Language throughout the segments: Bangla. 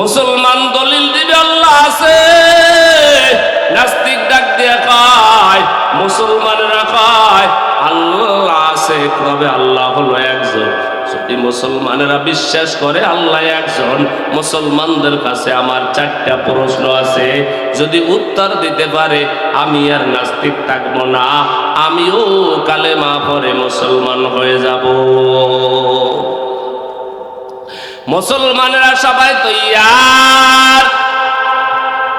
মুসলমান দলিল দিবে আল্লাহ আছে। নাস্তিক ডাক দিয়ে কয়, মুসলমানেরা কয়, আল্লাহ আছে, তবে আল্লাহ হলো একজন। যদি মুসলমানেরা বিশ্বাস করে আল্লাহ একজন, মুসলমানদের কাছে আমার চারটা প্রশ্ন আছে। যদি উত্তর দিতে পারে, আমি আর নাস্তিক থাকব না, আমিও কালেমা পরে মুসলমান হয়ে যাব। মুসলমানেরা সবাই তৈয়ার।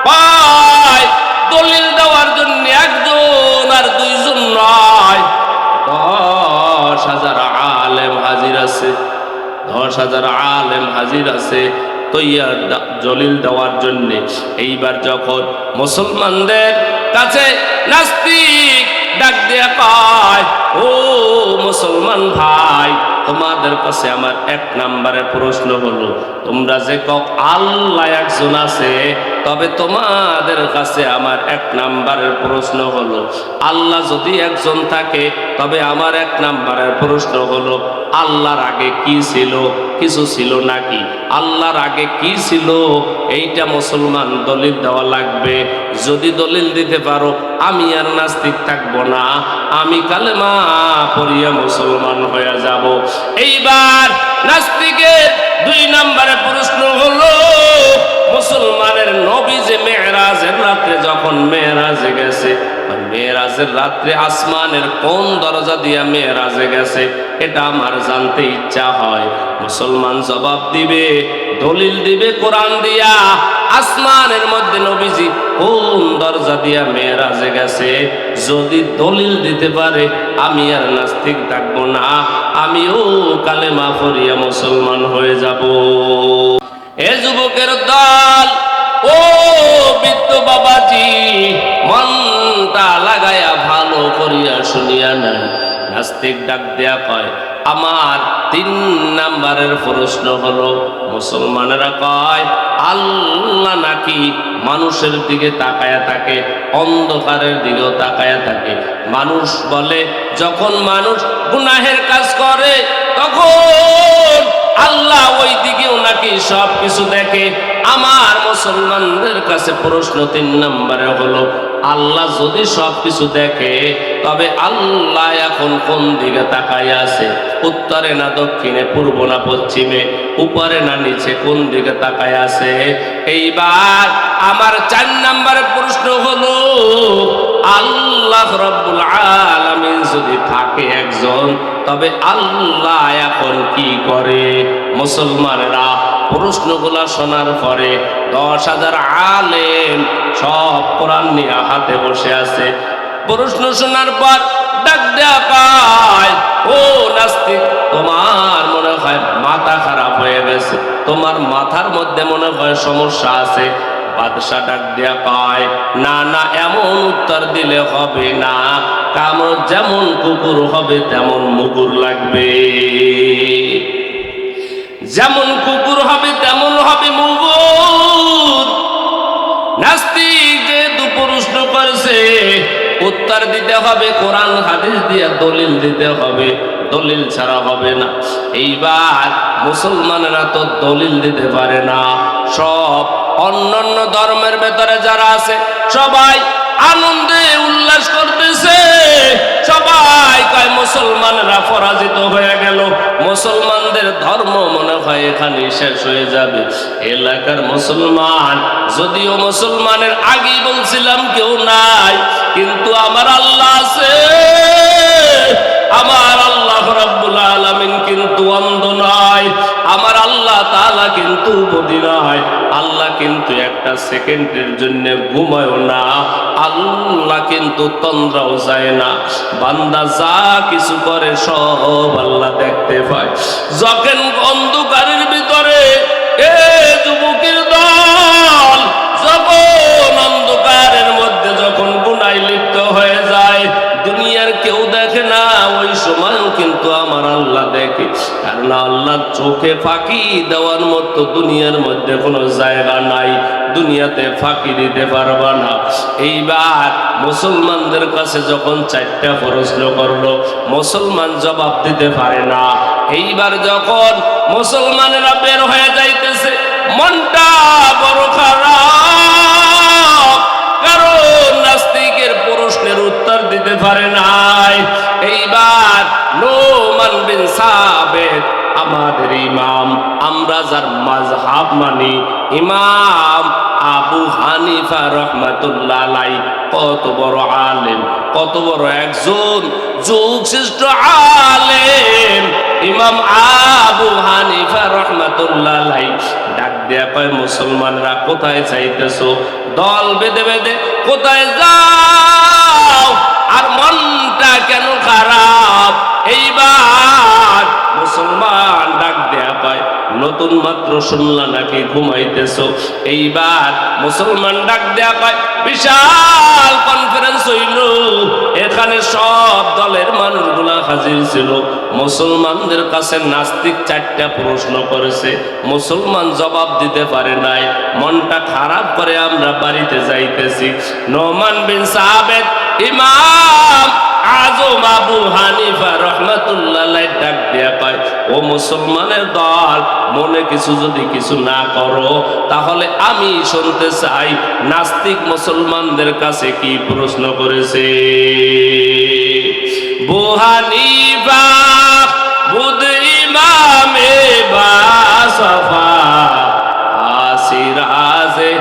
পায় দলিল দেওয়ার জন্য একজন আর দুইজন নয়। দশ হাজার আলেম হাজির আছে। দশ হাজার আলেম হাজির আছে তৈয়ার জলিল দেওয়ার জন্য। এইবার যখন মুসলমানদের কাছে নাস্তিক ডাক দিয়ে পায় ও মুসলমান ভাই, তোমাদের কাছে আমার এক নাম্বারের প্রশ্ন হলো, তোমরা যে কক আল্লাহ একজন আছে তবে তোমাদের কাছে আমার এক নাম্বারের প্রশ্ন হলো, আল্লাহ যদি একজন থাকে, তবে আমার এক নাম্বারের প্রশ্ন হলো, আল্লাহর আগে কি ছিল, কিছু ছিল নাকি? আল্লাহর আগে কি ছিল? এইটা মুসলমান দলিল দেওয়া লাগবে। যদি দলিল দিতে পারো, আমি আর নাস্তিক থাকব না। আমি কালেমা পড়িয়া মুসলমান হয়ে যাব। এইবার নাস্তিকের দুই নম্বরে প্রশ্ন হলো মুসলমানের নবী যে মেয়েরাজের রাত্রে যখন মেয়েরাজে গেছে মেয়েরাজের রাত্রে আসমানের কোন দরজা দিয়া মেয়েরাজে গেছে, এটা আমার জানতে ইচ্ছা হয়। মুসলমান জবাব দিবে, দলিল দিবে কোরআন দিয়া, আসমানের মধ্যে নবীজি কোন দরজা দিয়া মেয়েরাজে গেছে, যদি দলিল দিতে পারে, আমি আর নাস্তিক থাকব না, আমিও কালেমা পড়িয়া মুসলমান হয়ে যাব। এ যুবকের দল, ও বৃত্ত বাবাজি, মনটা লাগায়া ভালো করিয়া শুনিয়া নাই নাস্তিক ডাক দেয়া কয়, আমার তিন নাম্বারের প্রশ্ন হলো, মুসলমানেরা কয়, আল্লাহ নাকি মানুষের দিকে তাকায়া থাকে, অন্ধকারের দিকেও তাকায়া থাকে। মানুষ বলে, যখন মানুষ গুনাহের কাজ করে, তখন আল্লাহ ওই দিকেও নাকি সব কিছু দেখে। আমার মুসলমানদের কাছে প্রশ্ন তিন নম্বরে হলো, আল্লাহ যদি সব কিছু দেখে, তবে আল্লাহ এখন কোন দিকে তাকাই আছে? উত্তরে না দক্ষিণে, পূর্ব না পশ্চিমে, উপরে না নিচে, কোন দিকে তাকাই আছে? এইবার আমার চার নম্বরের প্রশ্ন হলো আল্লাহ রব্বুল আলামিন যদি থাকে একজন, তবে আল্লাহ এখন কি করে? মুসলমানেরা প্রশ্নগুলা শোনার পরে দশ হাজার আলেম সব কোরআন নিয়ে হাতে বসে আছে। প্রশ্ন শোনার পর ডাক দেয়া পায়, ও নাস্তিক, তোমার মনে হয় মাথা খারাপ হয়ে গেছে। তোমার মাথার মধ্যে মনে হয় সমস্যা আছে। বাদশা ডাক দেয়া পায় না না, এমন উত্তর দিলে হবে না। কামড় যেমন কুকুর হবে, তেমন লাগবে। যেমন কুকুর হবে, তেমন হবে নাস্তিক প্রশ্ন করছে, উত্তর দিতে হবে, কোরআন, হাদিস দিয়ে দলিল দিতে হবে। দলিল ছাড়া হবে না। এইবার মুসলমানেরা তো দলিল দিতে পারে না। সব অন্যান্য ধর্মের ভেতরে যারা আছে, সবাই আনন্দে উল্লাস করতেছে। সবাই কয়, মুসলমানরা পরাজিত হয়ে গেল। মুসলমানদের ধর্ম মনে হয় এখানে শেষ হয়ে যাবে। এলাকার মুসলমান, যদিও মুসলমানের আগেই বলছিলাম কেউ নাই, কিন্তু আমার আল্লাহ আছে। আমার আল্লাহ রাব্বুল আলামিন কিন্তু অন্ধ নয়। আমার আল্লাহ তাআলা কিন্তু বদি নয়। আল্লাহ কিন্তু একটা সেকেন্ডের জন্য ঘুমায় না। আল্লাহ কিন্তু তন্দ্রাও যায় না। বান্দা যা কিছু করে সব আল্লাহ দেখতে পায়। যখন অন্ধকারের ভিতরে এ যুবকের দল দেখে না, ওই সময়ও কিন্তু আমার আল্লাহ দেখে। কারণ আল্লাহ চোখে ফাঁকি দেওয়ার মতো দুনিয়ার মধ্যে কোনো জায়গা নাই। দুনিয়াতে ফাঁকি দিতে পারবা না। এইবার মুসলমানদের কাছে যখন চারটা প্রশ্ন করল, মুসলমান জবাব দিতে পারে না। এইবার যখন মুসলমানেরা বের হয়ে যাইতেছে, মনটা বড় খারাপ। কারণ নাস্তিকের প্রশ্নের উত্তর দিতে পারে নাই। ও মানবেন সাবেদ আমাদের ইমাম, আমরা যার মাঝহাব মানি, ইমাম আবু হানিফা রহমাতুল্লাহ কত বড় আলেম, কত বড় একজন যুগ শ্রেষ্ঠ আলেম। ইমাম আবু হানিফা রহমাতুল্লাহ ডাক দেয়া কয়, মুসলমানরা কোথায় চাইতেছো? দল বেঁধে বেঁধে কোথায় যাও? আর মনটা কেন খারাপ? এইবার মুসলমান ডাক দেয়া পায়, নতুন মাত্র শুনলা নাকি ঘুমাইতেছ? এইবার মুসলমান ডাক দেয়া পায়, বিশাল কনফারেন্স হইল, এখানে সব দলের মানুষগুলা হাজির ছিল। মুসলমানদের কাছে নাস্তিক চারটা প্রশ্ন করেছে, মুসলমান জবাব দিতে পারে নাই, মনটা খারাপ করে আমরা বাড়িতে যাইতেছি। নোমান বিন সাহাবেদ ইমাম আজম আবু হানিফা রহমাতুল্লাহ ডাক দিয়া কয়, ও মুসলমানের দল, মনে কিছু যদি কিছু না করো, তাহলে আমি শুনতে চাই নাস্তিক মুসলমানদের কাছে কি প্রশ্ন করেছে? বুহানিফা বুধ ইমামে বাসফা আসিরাজে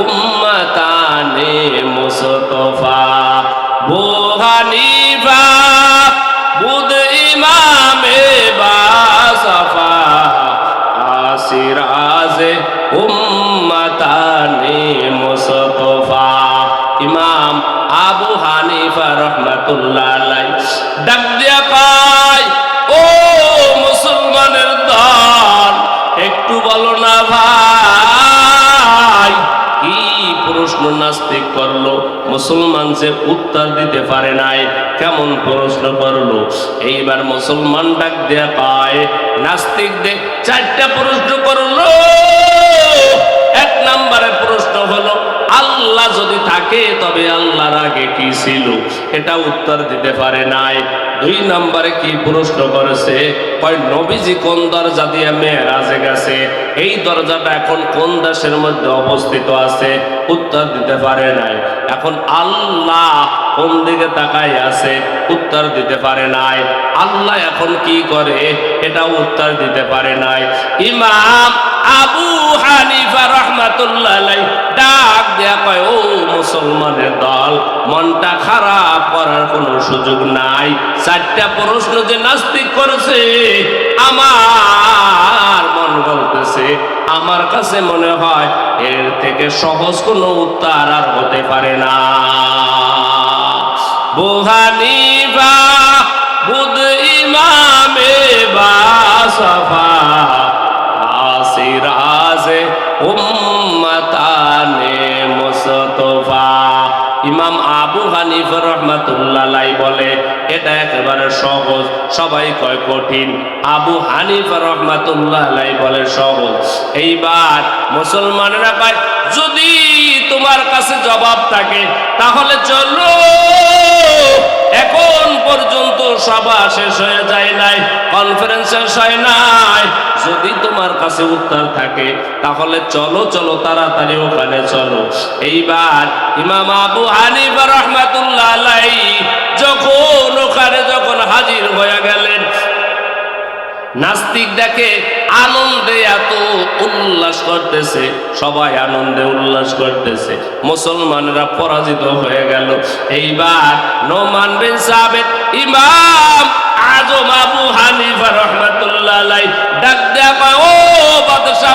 উম্মতানে মুসলমান যে উত্তর দিতে পারে নাই, কেমন প্রশ্ন করল? এইবার মুসলমান ডাক দেয়া পায় নাস্তিক দে, চারটা প্রশ্ন করল। আল্লাহ যদি থাকে, তবে আল্লাহর আগে কি ছিল এটা উত্তর দিতে পারে নাই। দুই নম্বরে কি প্রশ্ন করেছে কয় নবীজি কোন দরজা দিয়ে মেয়েরাজে গেছে? এই দরজাটা এখন কোন দেশের মধ্যে অবস্থিত আছে? উত্তর দিতে পারে নাই। এখন আল্লাহ কোন দিকে তাকাই আছে? উত্তর দিতে পারে নাই। আল্লাহ এখন কি করে? এটা উত্তর দিতে পারে নাই। ইমাম আবু হানিফা রহমাতুল্লাহ ডাক দেয়া কয়, ও মুসলমানের দল, মনটা খারাপ করার কোনো সুযোগ নাই। চারটা প্রশ্ন যে নাস্তিক করেছে, আমার মন বলতেছে, আমার কাছে মনে হয় এর থেকে সহজ কোনো উত্তর আর হতে পারে না। বুহানিফা বুধ ইমামে বাসফা আসিরাজে সহজ, সবাই কয় কঠিন। আবু হানিফ রহমাতুল্লাহ বলে সহজ। এইবার মুসলমানেরা কয়, যদি তোমার কাছে জবাব থাকে, তাহলে চলো। এখন পর্যন্ত সভা শেষ হয়ে যায় নাই কনফারেন্স শেষ হয় নাই। যদি তোমার কাছে উত্তর থাকে, তাহলে চলো চলো, তাড়াতাড়ি ওখানে চলো। এইবার ইমাম আবু হানিফা রহমাতুল্লাহ আলাই যখন গেলেন। নাস্তিক দেখে আনন্দে এত উল্লাস করতেছে, সবাই আনন্দে উল্লাস করতেছে। মুসলমানেরা পরাজিত হয়ে গেল। এইবার নোমান বিন সাবেদ ইমাম আজম আবু হানিফা রহমাতুল্লাহ ডাক দেয়া ও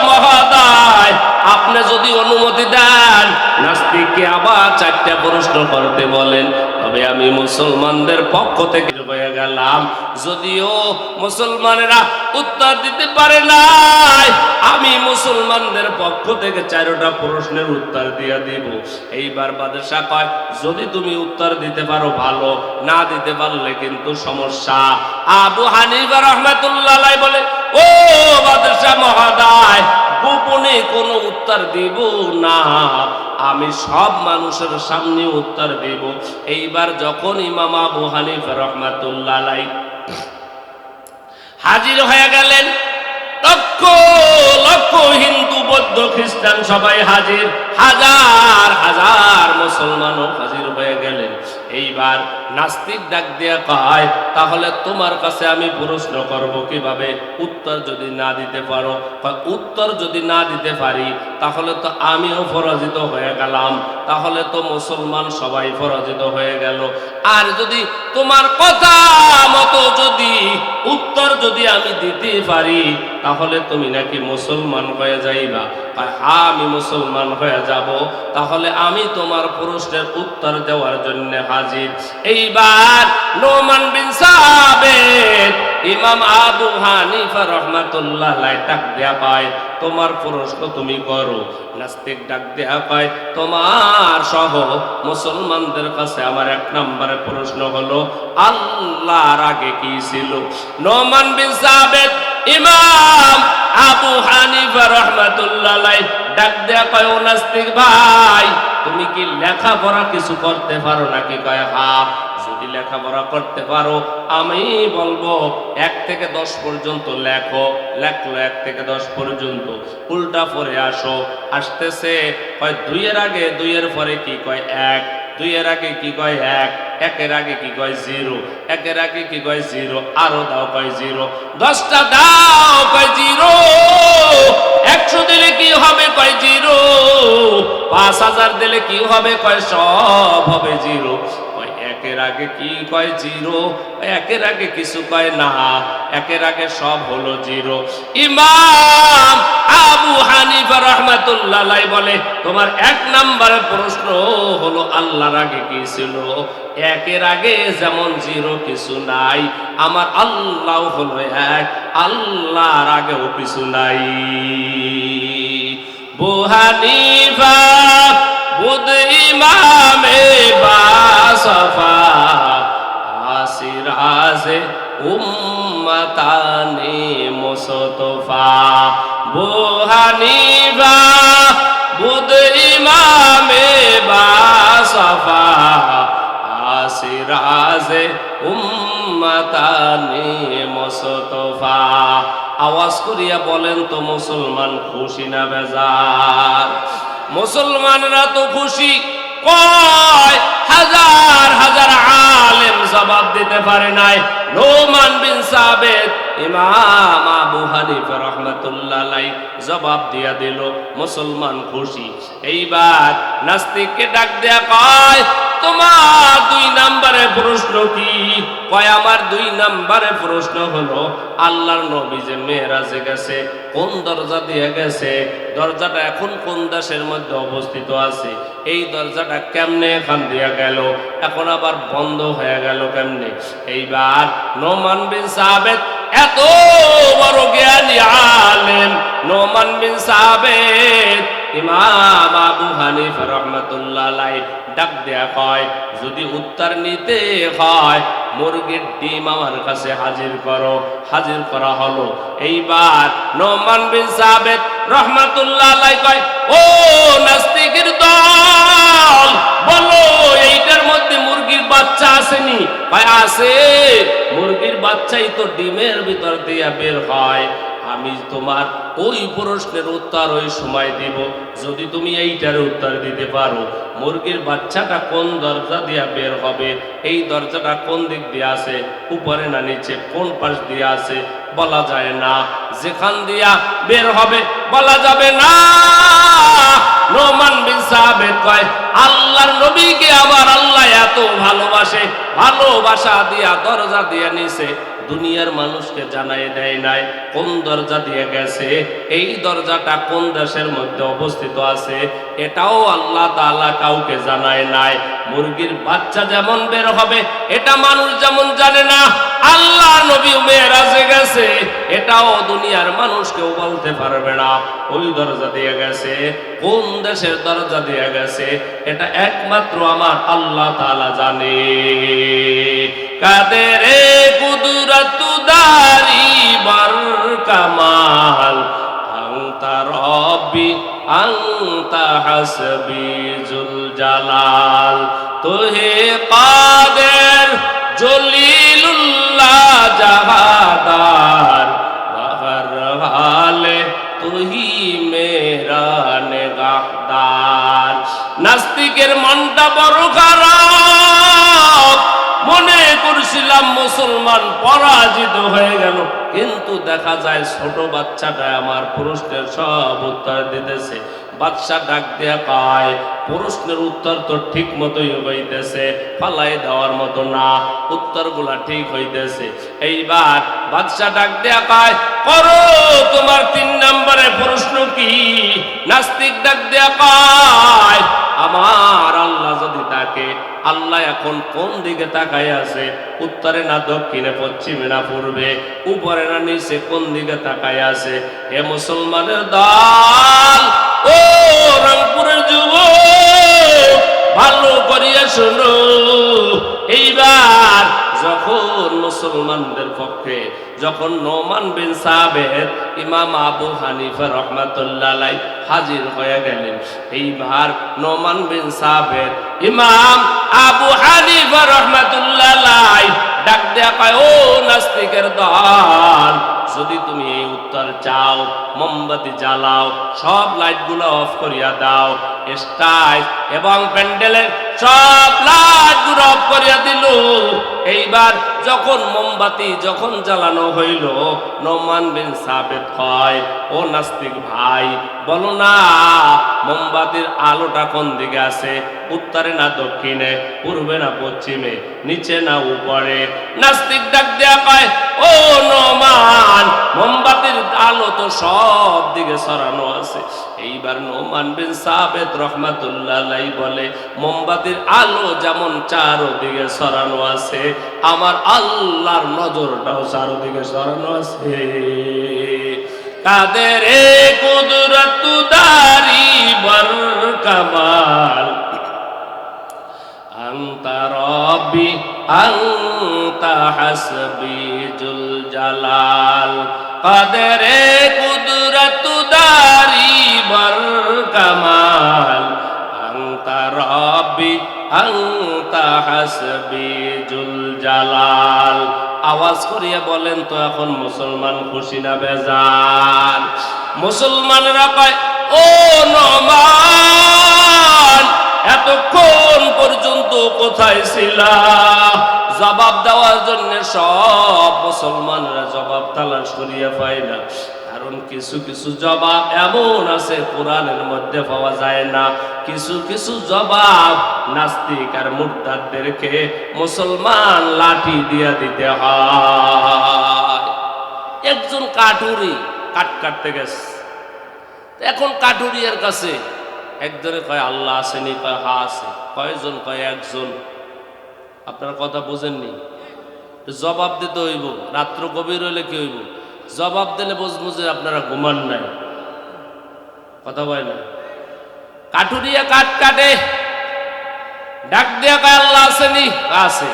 মহোদয়, আপনি যদি অনুমতি দেন, নাস্তিককে আবার চারটা প্রশ্ন করতে বলেন। তবে আমি মুসলমানদের পক্ষ থেকে হয়ে গেলাম। যদিও মুসলমানেরা উত্তর দিতে পারে নাই, আমি মুসলমানদের পক্ষ থেকে চারোটা প্রশ্নের উত্তর দিয়ে দিব। এইবার বাদশাহ কয়, যদি তুমি উত্তর দিতে পারো, ভালো। না দিতে পারলে কিন্তু সমস্যা। আবু হানিফা রহমাতুল্লাহ বলে, ও বাদশাহ মহোদয় গোপনে কোনো উত্তর দিব না। আমি সব মানুষের সামনে উত্তর দেব। এইবার যখন ইমাম আবু হানিফ রহমাতুল্লাহ হাজির হয়ে গেলেন লক্ষ লক্ষ হিন্দু, বৌদ্ধ, খ্রিস্টান সবাই হাজির। হাজার হাজার মুসলমানও হাজির হয়ে গেলেন। এইবার নাস্তিক ডাক দিয়ে কয়, তাহলে তোমার কাছে আমি প্রশ্ন করব কীভাবে? উত্তর যদি না দিতে পারো উত্তর যদি না দিতে পারি, তাহলে তো আমিও পরাজিত হয়ে গেলাম। তাহলে তো মুসলমান সবাই পরাজিত হয়ে গেল। আর যদি তোমার কথা মতো যদি উত্তর যদি আমি দিতে পারি, তাহলে তুমি নাকি মুসলমান হয়ে যাইবা? হ্যাঁ আমি মুসলমান হয়ে যাব, তাহলে আমি তোমার প্রশ্নের উত্তর দেওয়ার জন্য হাজির। এইবার নোমান বিন সাবেদ, ইমাম আবু হানিফা রহমাতুল্লাহ লাই ডাক দেয়া পায়, তোমার প্রশ্ন তুমি করো। নাস্তিক ডাক দেয়া পায়, তোমার সহ মুসলমানদের কাছে আমার এক নম্বরে প্রশ্ন হলো, আল্লাহর আগে কি ছিল? নোমান বিন সাবেদ ইমাম আবু হানিফা রহমাতুল্লাহ ডাক দেয়া কয় নাস্তিক ভাই, তুমি কি লেখাপড়া কিছু করতে পারো নাকি? কয়, হা, যদি লেখাপড়া করতে পারো, আমি বলব এক থেকে দশ পর্যন্ত লেখো। লেখলো এক থেকে দশ পর্যন্ত। উল্টা পরে আসো, আসতেছে, কয়, দুইয়ের আগে, দুইয়ের পরে কি? কয়, এক। দুইয়ের আগে কি? কয়, এক। একের আগে কি কয় জিরো একের আগে কি কয় জিরো, আরও দাও কয় জিরো, দশটা দাও কয় জিরো, একশো দিলে কি হবে কয় জিরো, পাঁচ হাজার দিলে কি হবে কয়, সব হবে জিরো। একের আগে কি কয় জিরো? একের আগে কিছু কয় না, একের আগে সব হলো জিরো। ইমাম আবু হানিফা রহমাতুল্লাহ বলে, তোমার এক নম্বরের প্রশ্ন হলো আল্লাহর আগে কি ছিল? একের আগে যেমন জিরো কিছু নাই, আমার আল্লাহ হলো এক, আল্লাহর আগেও কিছু নাই। বুহানিফা বুধ ইমামে বাসফা আসিরাজে উম্মতানে মুস্তফা। বুহানিফা বুধ ইমামে বাসফা আসিরাজে উম্মতানে মুস্তফা। আওয়াজ করিয়া বলেন তো মুসলমান খুশি না বেজার? মুসলমানরা তো খুশি। কয় হাজার হাজার আলেম জবাব দিতে পারে নাই। নোমান বিন সাবেদ ইমাম আবু হানিফা রহমাতুল্লাহ জবাব দিয়া দিল, মুসলমান খুশি। এইবার নাস্তিককে ডাক দেয়া কয় তোমার দুই নম্বরে প্রশ্ন কি? কয়, আমার দুই নম্বরে প্রশ্ন হলো, আল্লাহর নবী যে মেয়েরাজে গেছে, কোন দরজা দিয়ে গেছে, দরজাটা এখন কোন দেশের মধ্যে অবস্থিত আছে, এই দরজাটা কেমনে এখান দিয়ে গেল, এখন আবার বন্ধ হয়ে গেল কেমনে? এইবার নোমান বিন সাবেদ এত বড় জ্ঞানী আলেম, নোমান বিন সাবেদ ইমাম আবু হানিফা রহমাতুল্লাহ ডাক দেয়া কয় যদি উত্তর নিতে হয়, মুরগির ডিম আমার কাছে হাজির করো। হাজির করা হলো। এইবার নোমান বিন সাবেদ রহমাতুল্লাহ আলাই কয়, ও নাস্তিকের দল, বলো এইটার মধ্যে মুরগির বাচ্চা আসেনি? কয় আছে মুরগির বাচ্চাই তো ডিমের ভিতর দিয়া বের হয়। আমি তোমার ওই প্রশ্নের উত্তর ওই সময় দিব। যদি তুমি এইটার উত্তর দিতে পারো, মুরগির বাচ্চাটা কোন দরজা দিয়া বের হবে? এই দরজাটা কোন দিক দিয়ে আছে? উপরে না নিচে? কোন পাশ দিয়ে আছে? বলা যায় না। যেখান দিয়া বের হবে, বলা যাবে না। নোমান বিন কয়, আল্লাহর নবীকে আবার আল্লাহ এত ভালোবাসে, ভালোবাসা দিয়া, দরজা দিয়ে নিছে। দুনিয়ার মানুষকে জানাই দেয় নাই, কোন দরজা দিয়ে গেছে, এই দরজাটা কোন দেশের মধ্যে অবস্থিত আছে, এটাও আল্লাহ তাআলা কাউকে জানায় নাই। মুরগির বাচ্চা যেমন বের হবে, এটা মানুষ যেমন জানে না, আল্লাহ নবী মেয়েরাজে গেছে, এটাও দুনিয়ার মানুষ কেউ বলতে পারবে না। ওই দরজা দিয়ে গেছে কোন দেশের দরজা দিয়ে গেছে, এটা একমাত্র আমার আল্লাহ তাআলা জানে। কাদের কুদরত দারি বার কামাল আংতা রব্বি আংতা হাসবি জুল জালাল। তোহে কাদের জলিলুল্লাহ জাহাদার মুসলমান পরাজিত হয়ে গেল। কিন্তু দেখা যায় ছোট বাচ্চাটা আমার প্রশ্নের সব উত্তর দিতেছে। বাচ্চা ডাক দেয়া পায় প্রশ্নের উত্তর তো ঠিক মতোই হইতেছে, ফালাই দেওয়ার মতো না। উত্তরগুলা ঠিক হইতেছে। এইবার বাচ্চা ডাক দেয়া পায় করো, তোমার তিন নম্বরে প্রশ্ন কি? নাস্তিক ডাক দেয়া পায় আমার আল্লাহ যদি তাকে আল্লাহ এখন কোন দিকে তাকাই আছে? উত্তরে না দক্ষিণে, পশ্চিমে না পূর্বে? উপরে না নিচে, কোন দিকে তাকাই আছে? এ মুসলমানের দল, ও রংপুরের যুব ভালো করিয়া শোনো, এইবার যখন মুসলমানদের পক্ষে, যখন নোমান বিন সাবেদ ইমাম আবু হানিফা রহমাতুল্লাহ হাজির হয়ে গেলেন এইবার নোমান বিন সাবেদ ইমাম আবু হানিফা রহমাতুল্লাহ ডাক দেয়া পায় ও নাস্তিকের দল, যদি তুমি এই উত্তর চাও, মোমবাতি জ্বালাও, সব লাইটগুলো অফ করিয়া দাও, স্টাইল এবং প্যান্ডেলের সব লাইটগুলো অফ করিয়া দিল। এইবার যখন মোমবাতি যখন জ্বালানো হইল, নোমান বিন সাবেদ হয় ও নাস্তিক ভাই, বলো না, মোমবাতির আলোটা কোন দিকে আছে? উত্তরে না দক্ষিণে, পূর্বে না পশ্চিমে, নিচে না উপরে? নাস্তিক ডাক দেয়া পায় ও নোমান, মোমবাতির আলো তো সব দিকে সরানো আছে। এইবার নোমান বিন সাবেদ রহমাতুল্লাহ বলে বলে চাঁদের আলো যেমন চারোদিকে সরানো আছে, আমার আল্লাহর নজরটাও চারোদিকে সরানো আছে। কাদের কুদরত দারি বর কামাল। আন্তা রবি আন্তা হাসবি জুল জালাল। কাদের কুদরত দারি বর কামাল। আওয়াজ করিয়া বলেন, তো এখন মুসলমান খুশি না বেজান মুসলমানেরা কয়, ও নমান এতক্ষণ পর্যন্ত কোথায় ছিলা? জবাব দেওয়ার জন্য সব মুসলমানরা জবাব তালাশ করিয়া পায় না। কারণ কিছু কিছু জবাব এমন আছে কোরআনের মধ্যে পাওয়া যায় না। কিছু কিছু জবাব নাস্তিক আর মুরতাদদেরকে মুসলমান লাঠি দিয়া দিতে হয়। একজন কাঠুরি কাট কাটতে গেছে। এখন কাঠুরিয়ার কাছে একজনে কয়, আল্লাহ আসেনি কয়, হা আছে। কয়জন? কয়, একজন। আপনার কথা বোঝেননি? জবাব দিতে হইব। রাত্র গভীর হইলে কি হইব? জবাব দিলে বুঝব যে আপনারা ঘুমান নাই। কথা বলে না? কাঠুরিয়া কাঠ কাটে। ডাক দিয়া কয়, আল্লাহ আসেনি আছে।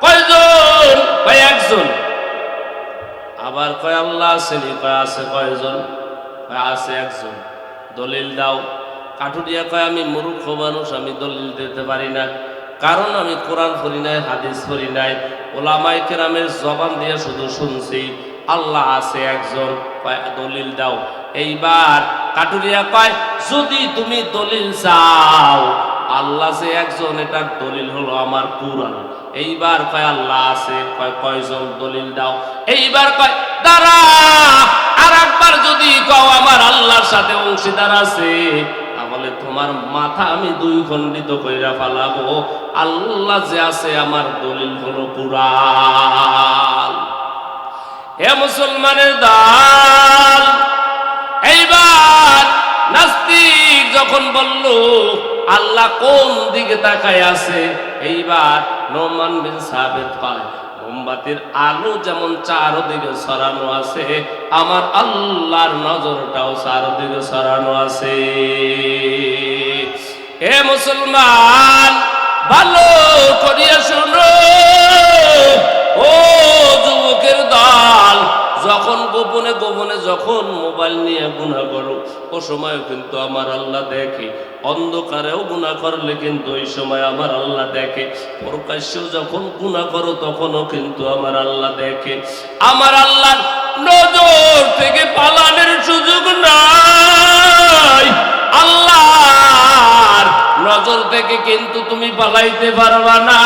কয়জন? কয় একজন। আবার কয়, আল্লাহ আসেনি কয়, আছে। কয়জন? কয়, আছে একজন। দলিল দাও। কাঠুরিয়া কয়, আমি মূর্খ মানুষ, আমি দলিল দিতে পারি না। কারণ আমি কোরআন পড়ি নাই, হাদিস পড়ি নাই। ওলামাই কেরামের জবান দিয়ে শুধু শুনছি। আল্লাহ আছে একজন দলিল দাও। এইবার কাটুরিয়া কয়, যদি তুমি দলিল চাও, আল্লাহ যে একজন, এটার দলিল হলো আমার কোরআন। এইবার কয়, আল্লাহ আছে। কয়, কয়জন দলিল দাও? এইবার কয়, দাঁড়া আর একবার যদি কও, আমার আল্লাহর সাথে অংশীদার আছে, তাহলে তোমার মাথা আমি দুই খণ্ডিত কইরা ফালাবো। আল্লাহ যে আছে, আমার দলিল হলো কুরআন। হে মুসলমানের দাল, এইবার নাস্তিক যখন বলল, আল্লাহ কোন দিকে তাকায় আছে? এইবার নোমান বিন সাবেদ পায় মোমবাতির আলো যেমন চারদিকে সরানো আছে, আমার আল্লাহর নজরটাও চারদিকে সরানো আছে। হে মুসলমান, ভালো করিয়া শুনো সময় কিন্তু আমার আল্লাহ দেখে। অন্ধকারেও গুণা করলে কিন্তু ওই সময় আমার আল্লাহ দেখে। প্রকাশ্যেও যখন গুণা করো, তখনও কিন্তু আমার আল্লাহ দেখে। আমার আল্লাহ নজর থেকে পালানোর সুযোগ নাই। আল্লাহর নজর থেকে কিন্তু তুমি পালাইতে পারবা না।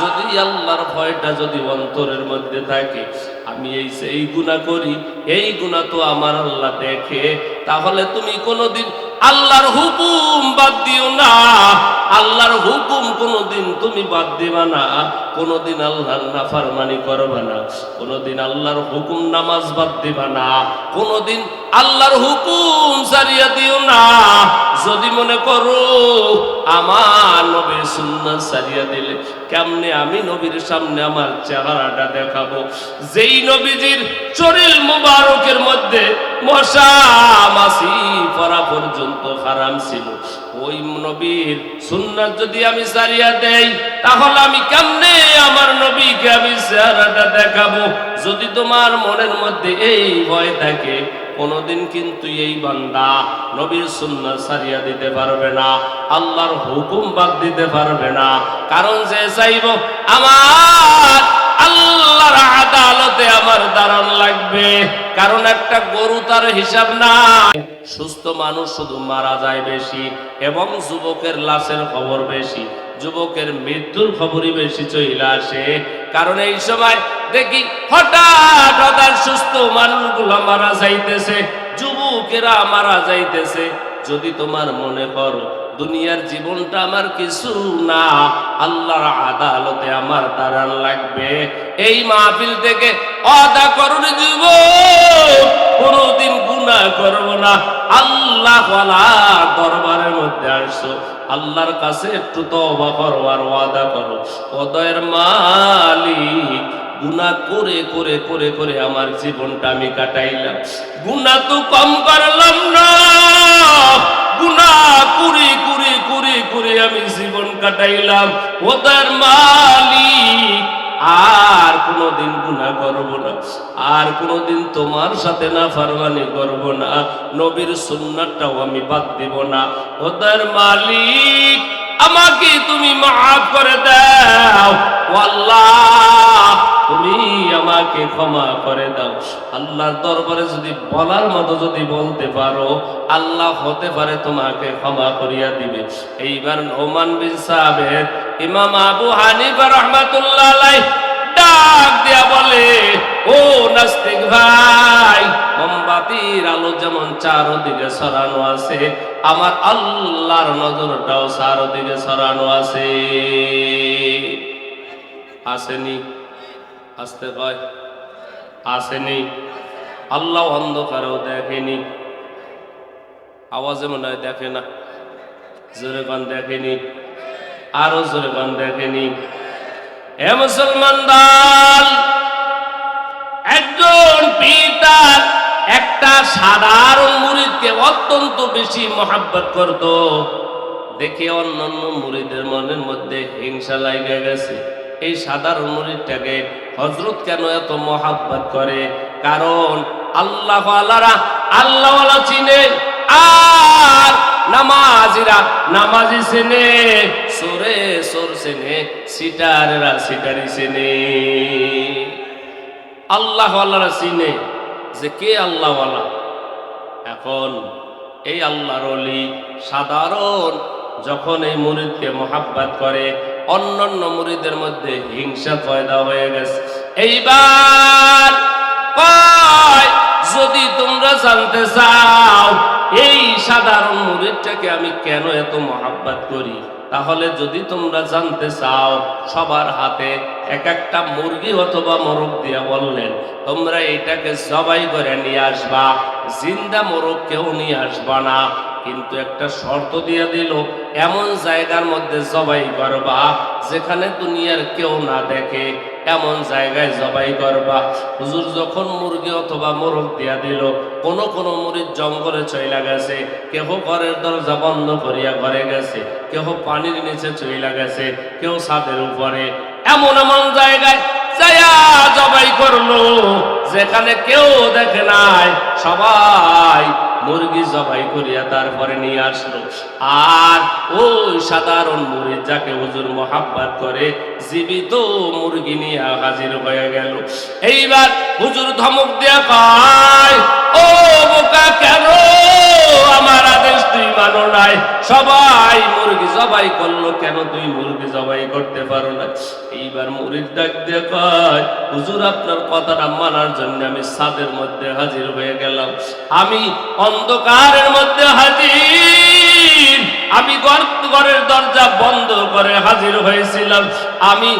যদি আল্লাহর ভয়টা যদি অন্তরের মধ্যে থাকে আমি এই এই গুণা করি, এই গুণা তো আমার আল্লাহ দেখে। তাহলে তুমি কোনোদিন আল্লাহর হুকুম বাদ দিও না। আল্লাহর হুকুম কোনোদিন তুমি বাদ দিবা না। কোনোদিন আল্লাহর নাফারমানি করবা না। কোনোদিন আল্লাহর হুকুম নামাজ বাদ দিবা না। কোনোদিন আল্লাহর হুকুম সারিয়া দিও না। যদি মনে করো, আমার নবীর সুন্নাত সারিয়া দিলে কেমনে আমি নবীর সামনে আমার চেহারাটা দেখাবো? যেই নবীজির শরীর মুবারকের মধ্যে মশা মাসি পরা পর্যন্ত হারাম ছিল। ওই নবীর সুন্নাত যদি আমি সারিয়া দেই, তাহলে আমি কেমনে আমার নবীকে আমি চেহারাটা দেখাবো? যদি তোমার মনের মধ্যে এই ভয় থাকে, কোনোদিন কিন্তু এই বান্দা নবীর সুন্নাত সারিয়া দিতে পারবে না, আল্লাহর হুকুম বাদ দিতে পারবে না। কারণ যে চাইব, আমার আল্লাহর আদালতে আমার দাঁড়ান লাগবে। কারণ একটা গরু তার হিসাব না। সুস্থ মানুষ শুধু মারা যায় বেশি এবং যুবকের লাশের খবর বেশি, যুবকের মৃত্যুর খবরই বেশি চলে আসে। কারণ এই সময় দেখি হঠাৎ হঠাৎ সুস্থ মানুষগুলো মারা যাইতেছে, যুবকেরা মারা যাইতেছে। যদি তোমার মনে করো দুনিয়ার জীবনটা আমার কিছু না, আল্লাহর আদালতে আমার দাঁড়ান লাগবে। এই মাহফিল থেকে অদা করুন যুব কোনোদিন গুনাহ করব না। আল্লাহ দরবারের মধ্যে আসো, আল্লাহর কাছে একটু তওবা করো আর ওয়াদা করো। ওদয়ের মালিক গুনাহ করে করে করে করে আমার জীবনটা আমি কাটাইলাম। গুনাহ তো কম করলাম না। গুনাহ করে করে করে করে আমি জীবন কাটাইলাম। ওদের মালিক আর কোনোদিন গুনাহ করব না। আর কোনোদিন তোমার সাথে না ফারমানি করব না। নবীর সুন্নাতটাও আমি বাদ দেব না। ওদের মালিক, আমাকে তুমি মাফ করে দাও। আল্লাহ তুমি আমাকে ক্ষমা করে দাও। আল্লাহর দরবারে যদি বলার মতো যদি বলতে পারো, আল্লাহ হতে পারে তোমাকে ক্ষমা করিয়া দিবে। এইবার নোমান বিন সাহেব ইমাম আবু হানিফা রহমাতুল্লাহ ডাক দিয়া বলে, ও নাস্তিক ভাই, মোমবাতির আলো যেমন চারদিকে সরানো আছে, আমার আল্লাহর নজরটাও চারদিকে সরানো আছে। আসেনি। আসতে কয় আসেনি। আল্লাহ অন্ধকারেও দেখেনি। আওয়াজে মনে হয় দেখে না। জোরে গান দেখেনি। আরও জোরে গান দেখেনি। এ মুসলমান দল, একজন পিতার একটা সাধারণ মুরিদকে অত্যন্ত বেশি মহাব্বত করত। দেখে অন্যান্য মুরিদের মনের মধ্যে হিংসা লাগে গেছে। এই সাধারণ মুরিদটাকে হজরত কেন এত মহাব্বত করে? কারণ আল্লাহ আল্লাহওয়ালা চিনে, আর নামাজিরা নামাজি চেনে, সোরে সোর চেনে, সিটারেরা সিটারি চেনে। আল্লাহ আল্লাহরা চিনে যে কে আল্লাহওয়ালা? এখন এই আল্লাহর অলি সাধারণ যখন এই মুরিদকে মোহাব্বত করে অন্যান্য মুরিদের মধ্যে হিংসা পয়দা হয়ে গেছে। এইবার যদি তোমরা জানতে চাও, এই সাধারণ মুরিদটাকে আমি কেন এত মহাব্বাত করি? তাহলে যদি তোমরা জানতে চাও, সবার হাতে এক একটা মুরগি অথবা মোরগ দিয়ে বললেন, তোমরা এটাকে জবাই করে নিয়ে আসবা, জিন্দা মোরগ কেউ নিয়ে আসবা না। কিন্তু একটা শর্ত দিয়ে দিল, এমন জায়গার মধ্যে জবাই করবা, যেখানে দুনিয়ার কেউ না দেখে। এমন জায়গায় জবাই করবা? হুজুর যখন মুরগি অথবা মোরগ দিয়া দিল, কোন কোন মুরিদ জঙ্গলে চইলা গেছে, কেহ ঘরের দরজা বন্ধ করিয়া ঘরে গেছে, কেহ পানির নিচে চইলা গেছে কেউ ছাদের উপরে। এমন এমন জায়গায় জবাই করল, যেখানে কেউ দেখে নাই, সবাই জবাই করিয়া তারপরে নিয়ে আসলো। আর ওই সাধারণ মুরিদ যাকে হুজুর মোহাব্বাত করে, জীবিত মুরগি নিয়ে হাজির হয়ে গেল। এইবার হুজুর ধমক দেয়া পায় ও বোকা, কেন তুই মানো নাই। সবাই মুরগি জবাই করল, কেন তুই মুরগি জবাই করতে পারো না? এইবার মুরগির ডাক দিয়ে হুজুর, আপনার কথাটা মানার জন্য আমি ছাদের মধ্যে হাজির হয়ে গেলাম। আমি অন্ধকারের মধ্যে হাজির। আমি ঘর ঘরের দরজা বন্ধ করে হাজির হয়েছিলাম। আমি